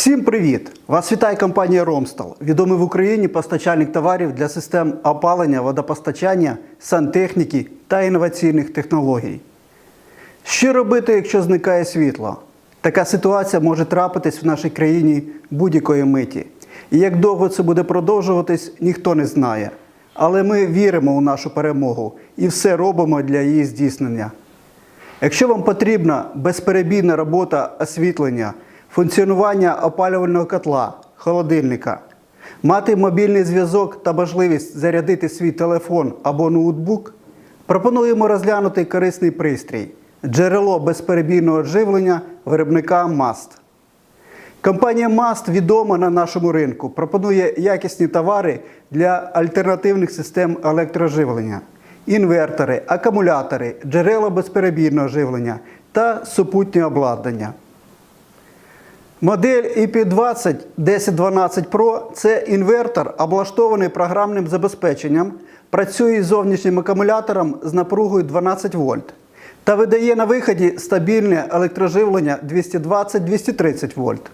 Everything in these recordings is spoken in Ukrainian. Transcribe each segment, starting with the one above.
Всім привіт! Вас вітає компанія Ромстал, відомий в Україні постачальник товарів для систем опалення, водопостачання, сантехніки та інноваційних технологій. Що робити, якщо зникає світло? Така ситуація може трапитись в нашій країні будь-якої миті. І як довго це буде продовжуватись, ніхто не знає. Але ми віримо у нашу перемогу і все робимо для її здійснення. Якщо вам потрібна безперебійна робота освітлення, функціонування опалювального котла, холодильника, мати мобільний зв'язок та можливість зарядити свій телефон або ноутбук, пропонуємо розглянути корисний пристрій джерело безперебійного живлення виробника МАСТ. Компанія МАСТ відома на нашому ринку, пропонує якісні товари для альтернативних систем електроживлення, інвертори, акумулятори, джерела безперебійного живлення та супутнє обладнання. Модель IP20 1012 Pro це інвертор, облаштований програмним забезпеченням, працює із зовнішнім акумулятором з напругою 12 вольт та видає на виході стабільне електроживлення 220-230 вольт.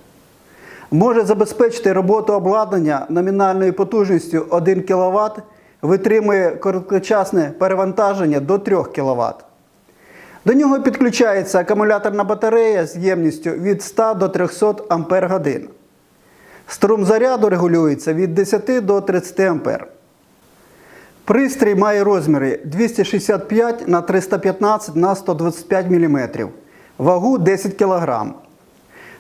Може забезпечити роботу обладнання номінальною потужністю 1 кВт, витримує короткочасне перевантаження до 3 кВт. До нього підключається акумуляторна батарея з ємністю від 100 до 300 Ах. Струм заряду регулюється від 10 до 30 А. Пристрій має розміри 265 на 315 на 125 мм, вагу 10 кг.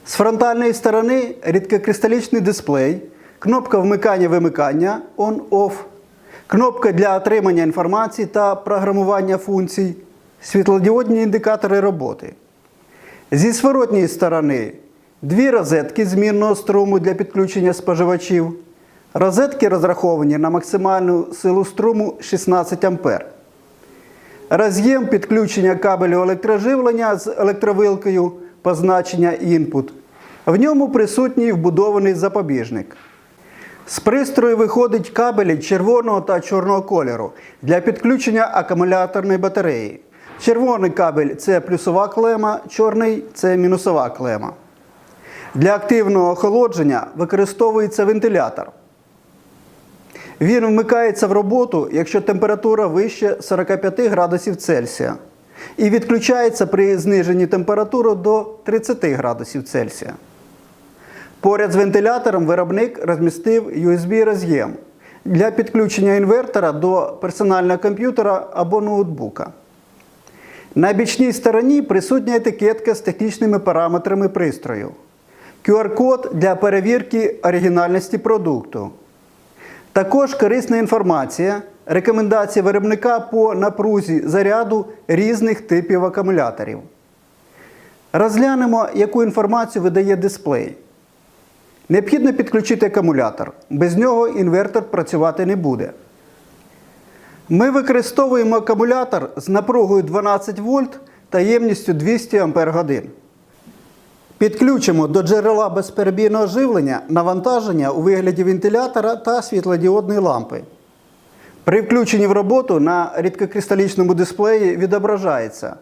З фронтальної сторони рідкокристалічний дисплей, кнопка вмикання-вимикання On-Off, кнопка для отримання інформації та програмування функцій, світлодіодні індикатори роботи. Зі зворотньої сторони дві розетки змінного струму для підключення споживачів. Розетки розраховані на максимальну силу струму 16 А. Роз'єм підключення кабелю електроживлення з електровилкою позначення Input. В ньому присутній вбудований запобіжник. З пристрою виходить кабелі червоного та чорного кольору для підключення акумуляторної батареї. Червоний кабель це плюсова клема, чорний це мінусова клема. Для активного охолодження використовується вентилятор. Він вмикається в роботу, якщо температура вище 45 градусів Цельсія, і відключається при зниженні температури до 30 градусів Цельсія. Поряд з вентилятором виробник розмістив USB-роз'єм для підключення інвертора до персонального комп'ютера або ноутбука. На бічній стороні присутня етикетка з технічними параметрами пристрою, QR-код для перевірки оригінальності продукту. Також корисна інформація, рекомендації виробника по напрузі заряду різних типів акумуляторів. Розглянемо, яку інформацію видає дисплей. Необхідно підключити акумулятор. Без нього інвертор працювати не буде. Ми використовуємо акумулятор з напругою 12 вольт та ємністю 200 Ах. Підключимо до джерела безперебійного живлення навантаження у вигляді вентилятора та світлодіодної лампи. При включенні в роботу на рідкокристалічному дисплеї відображається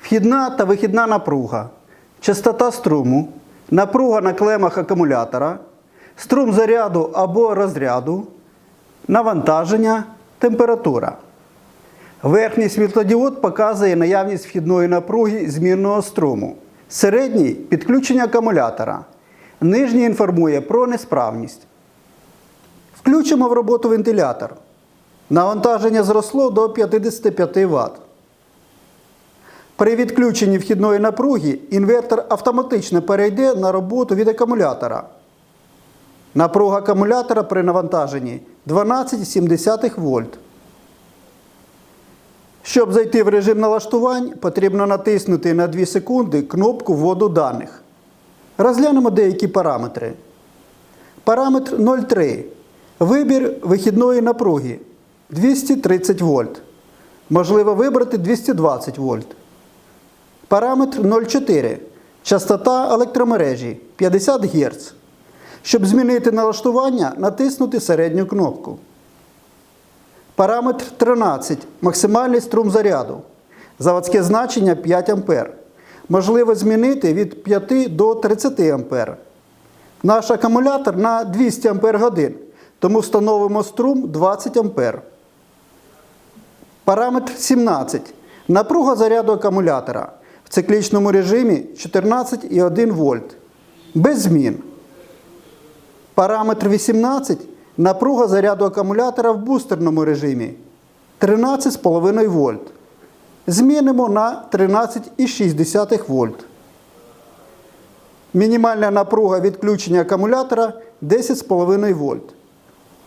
вхідна та вихідна напруга, частота струму, напруга на клемах акумулятора, струм заряду або розряду, навантаження, температура. Верхній світлодіод показує наявність вхідної напруги змінного струму. Середній підключення акумулятора. Нижній інформує про несправність. Включимо в роботу вентилятор. Навантаження зросло до 55 Вт. При відключенні вхідної напруги інвертор автоматично перейде на роботу від акумулятора. Напруга акумулятора при навантаженні 12,7 вольт. Щоб зайти в режим налаштувань, потрібно натиснути на 2 секунди кнопку вводу даних. Розглянемо деякі параметри. Параметр 0,3. Вибір вихідної напруги 230 вольт. Можливо вибрати 220 вольт. Параметр 0,4. Частота електромережі 50 Гц. Щоб змінити налаштування, натиснути середню кнопку. Параметр 13. Максимальний струм заряду. Заводське значення 5 А. Можливо змінити від 5 до 30 А. Наш акумулятор на 200 Ампер годин, тому встановимо струм 20 Ампер. Параметр 17. Напруга заряду акумулятора в циклічному режимі 14,1 вольт. Без змін. Параметр 18. Напруга заряду акумулятора в бустерному режимі 13,5 вольт. Змінимо на 13,6 вольт. Мінімальна напруга відключення акумулятора 10,5 вольт.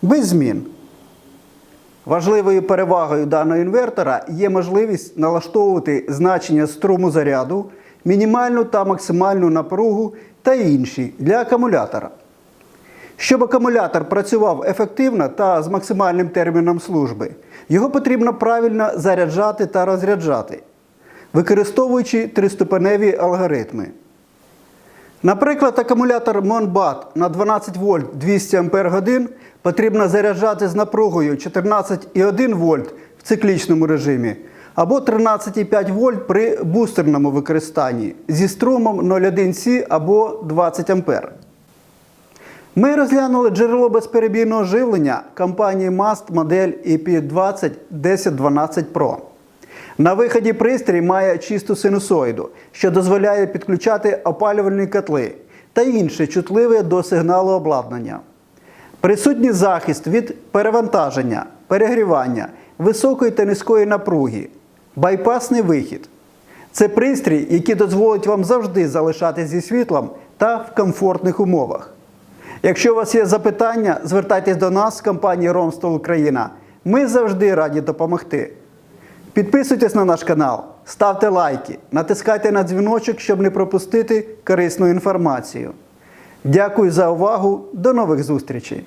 Без змін. Важливою перевагою даного інвертора є можливість налаштовувати значення струму заряду, мінімальну та максимальну напругу та інші для акумулятора. Щоб акумулятор працював ефективно та з максимальним терміном служби, його потрібно правильно заряджати та розряджати, використовуючи триступеневі алгоритми. Наприклад, акумулятор Monbat на 12 вольт 200 Ампер годин потрібно заряджати з напругою 14,1 вольт в циклічному режимі або 13,5 вольт при бустерному використанні зі струмом 0,1 С або 20 Ампер. Ми розглянули джерело безперебійного живлення компанії MAST модель EP20 1012 Pro. На виході пристрій має чисту синусоїду, що дозволяє підключати опалювальні котли та інше чутливе до сигналу обладнання. Присутній захист від перевантаження, перегрівання, високої та низької напруги, байпасний вихід. Це пристрій, який дозволить вам завжди залишатись зі світлом та в комфортних умовах. Якщо у вас є запитання, звертайтесь до нас з компанії Ромстол Україна. Ми завжди раді допомогти. Підписуйтесь на наш канал, ставте лайки, натискайте на дзвіночок, щоб не пропустити корисну інформацію. Дякую за увагу. До нових зустрічей!